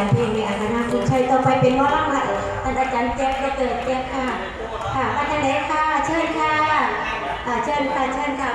ในการเพลงในอาณาคุณชัยต่อไปเป็นว่าล่างละท่านอาจารย์แจ๊คระเกิดแจ๊คค่ะ ค่ะมาทางไหนค่ะเชิญค่ะอ่าเชิญค่ะ เชิญค่ะ